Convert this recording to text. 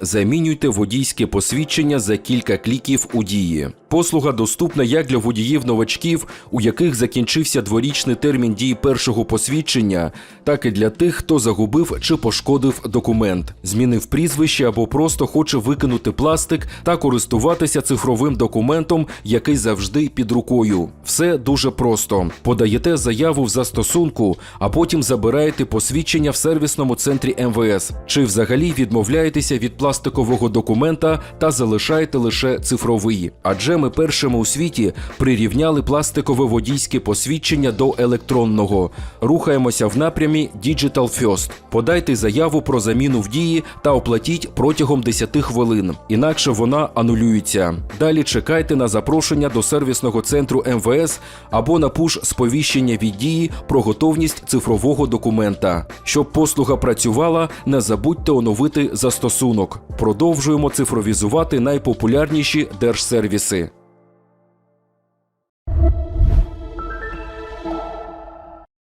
Замінюйте водійське посвідчення за кілька кліків у дії. Послуга доступна як для водіїв-новачків, у яких закінчився дворічний термін дії першого посвідчення, так і для тих, хто загубив чи пошкодив документ, змінив прізвище або просто хоче викинути пластик та користуватися цифровим документом, який завжди під рукою. Все дуже просто. Подаєте заяву в застосунку, а потім забираєте посвідчення в сервісному центрі МВС, чи взагалі відмовляєтеся від пластикового документа та залишаєте лише цифровий. Адже ми першими у світі прирівняли пластикове водійське посвідчення до електронного. Рухаємося в напрямі Digital First. Подайте заяву про заміну в дії та оплатіть протягом 10 хвилин, інакше вона анулюється. Далі чекайте на запрошення до сервісного центру МВС або на пуш сповіщення від дії про готовність цифрового документа. Щоб послуга працювала, не забудьте оновити застосунок. Продовжуємо цифровізувати найпопулярніші держсервіси.